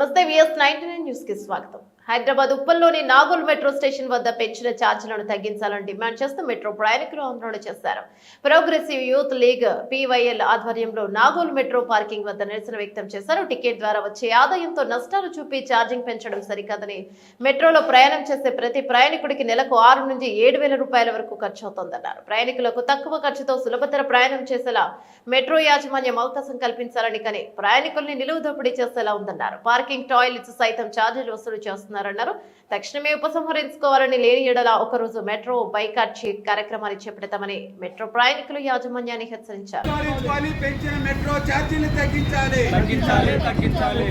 नमस्ते VS 99 news के स्वागत హైదరాబాద్ ఉప్పల్లోని నాగోల్ మెట్రో స్టేషన్ వద్ద పెంచిన ఛార్జీలను తగ్గించాలని డిమాండ్ చేస్తూ మెట్రో ప్రయాణికులు ఆందోళన చేశారు. ప్రోగ్రెసివ్ యూత్ లీగ్ పీవైఎల్ ఆధ్వర్యంలో నాగోల్ మెట్రో పార్కింగ్ వద్ద నిరసన వ్యక్తం చేశారు. టికెట్ ద్వారా వచ్చే ఆదాయంతో నష్టాలు చూపి ఛార్జింగ్ పెంచడం సరికాదని మెట్రోలో ప్రయాణం చేసే ప్రతి ప్రయాణికుడికి నెలకు ఆరు నుంచి ఏడు వేల రూపాయల వరకు ఖర్చు అవుతోందన్నారు ప్రయాణికులకు తక్కువ ఖర్చుతో సులభతర ప్రయాణం చేసేలా మెట్రో యాజమాన్యం అవకాశం కల్పించాలని కానీ ప్రయాణికుల్ని నిలువు దోపిడీ చేసేలా ఉందన్నారు. పార్కింగ్ టాయిలెట్స్ సైతం ఛార్జీలు వసూలు చేస్తారు చేస్తున్నారన్నారు. తక్షణమే ఉపసంహరించుకోవాలని లేని ఎడల ఒకరోజు మెట్రో బైకాట్ చే- కార్యక్రమాన్ని చేపడతామని మెట్రో ప్రయాణికులు యాజమాన్యాన్ని హెచ్చరించారు. తగ్గించాలి పెంచిన మెట్రో ఛార్జీలు తగ్గించాలి. తగ్గించాలి తగ్గించాలి.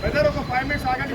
బ్రదర్ ఒక ఫైవ్ మినిట్స్ ఆగండి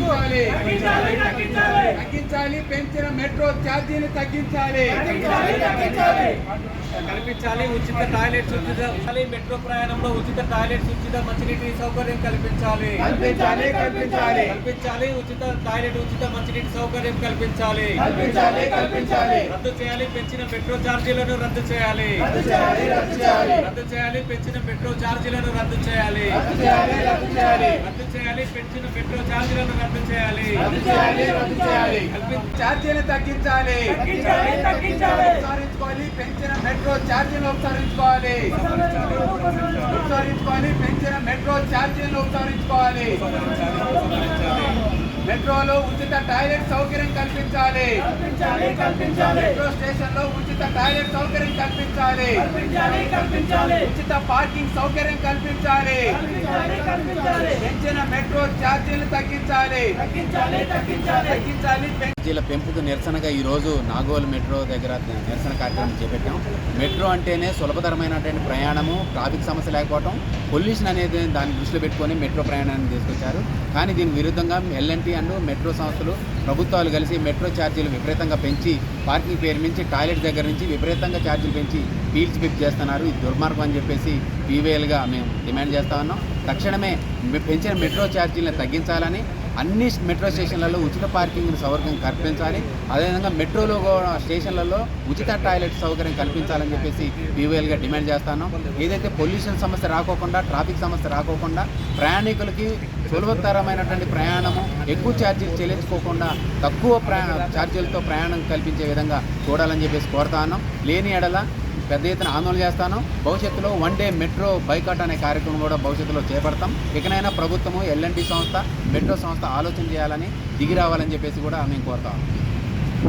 తగ్గించాలి. తగ్గించాలి పెంచిన మెట్రో ఛార్జీలు తగ్గించాలి. కల్పించాలి ఉచిత టాయిలెట్స్ ఉచిత మెట్రో ప్రయాణంలో ఉచిత టాయిలెట్స్ ఉచిత మంచినీటి సౌకర్యం కల్పించాలి. కల్పించాలి కల్పించాలి. కల్పించాలి ఉచిత టాయిలెట్ ఉచిత మంచినీటి సౌకర్యం కల్పించాలి. కల్పించాలి కల్పించాలి. రద్దు చేయాలి పెంచిన మెట్రో ఛార్జీలను రద్దు చేయాలి రద్దు చేయాలి. రద్దు చేయాలి పెంచిన మెట్రో ఛార్జీలను రద్దు చేయాలి. రద్దు చేయాలి రద్దు చేయాలి. రద్దు చేయాలి పెంచిన మెట్రో ఛార్జీలను రద్దు చేయాలి. రద్దు చేయాలి రద్దు చేయాలి. ఛార్జీలు తగ్గించాలి. తగ్గించాలి, తగ్గించాలి. ఉపసంహరించుకోవాలి పెంచిన మెట్రో ఛార్జీలు ఉపసంహరించుకోవాలి. ఉపసంహరించుకోవాలి పెంచిన మెట్రో ఛార్జీలు ఉపసంహరించుకోవాలి. మెట్రోలో ఉచిత టాయిలెట్ సౌకర్యం కల్పించాలి. మెట్రో స్టేషన్లో ఉచిత టాయిలెట్ సౌకర్యం కల్పించాలి. ఉచిత పార్కింగ్ సౌకర్యం కల్పించాలి. పెంచిన మెట్రో ఛార్జీలు తగ్గించాలి. తగ్గించాలి పెం- ఛార్జీల పెంపుకు నిరసనగా ఈరోజు నాగోల్ మెట్రో దగ్గర నిరసన కార్యక్రమం చేపట్టాం. మెట్రో అంటేనే సులభతరమైనటువంటి ప్రయాణము ట్రాఫిక్ సమస్య లేకపోవడం పొల్యూషన్ అనేది దాన్ని దృష్టిలో పెట్టుకొని మెట్రో ప్రయాణాన్ని తీసుకొచ్చారు. కానీ దీనికి విరుద్ధంగా ఎల్ఎన్టీ అండ్ మెట్రో సంస్థలు ప్రభుత్వాలు కలిసి మెట్రో ఛార్జీలు విపరీతంగా పెంచి పార్కింగ్ పేరు నుంచి టాయిలెట్ దగ్గర నుంచి విపరీతంగా ఛార్జీలు పెంచి పీల్చి పిప్ చేస్తున్నారు. ఇది దుర్మార్గం అని చెప్పేసి పీవీఎల్గా మేము డిమాండ్ చేస్తా ఉన్నాం. తక్షణమే పెంచిన మెట్రో ఛార్జీలను తగ్గించాలని అన్ని మెట్రో స్టేషన్లలో ఉచిత పార్కింగ్ సౌకర్యం కల్పించాలి. అదేవిధంగా మెట్రోలో కూడా స్టేషన్లలో ఉచిత టాయిలెట్ సౌకర్యం కల్పించాలని చెప్పేసి పీవీఎల్గా డిమాండ్ చేస్తాను. ఏదైతే పొల్యూషన్ సమస్య రాకోకుండా ట్రాఫిక్ సమస్య రాకోకుండా ప్రయాణికులకి సులభతరమైనటువంటి ప్రయాణము ఎక్కువ ఛార్జీలు చెల్లించుకోకుండా తక్కువ ప్రయా ఛార్జీలతో ప్రయాణం కల్పించే విధంగా చూడాలని చెప్పేసి కోరుతాను లేని ఎడల పెద్ద ఎత్తున ఆందోళన చేస్తాను. భవిష్యత్తులో వన్ డే మెట్రో బైకాట్ అనే కార్యక్రమం కూడా భవిష్యత్తులో చేపడతాం. ఇకనైనా ప్రభుత్వము ఎల్ఎన్టీ సంస్థ మెట్రో సంస్థ ఆలోచన చేయాలని దిగి రావాలని చెప్పేసి కూడా మేము కోరుతాం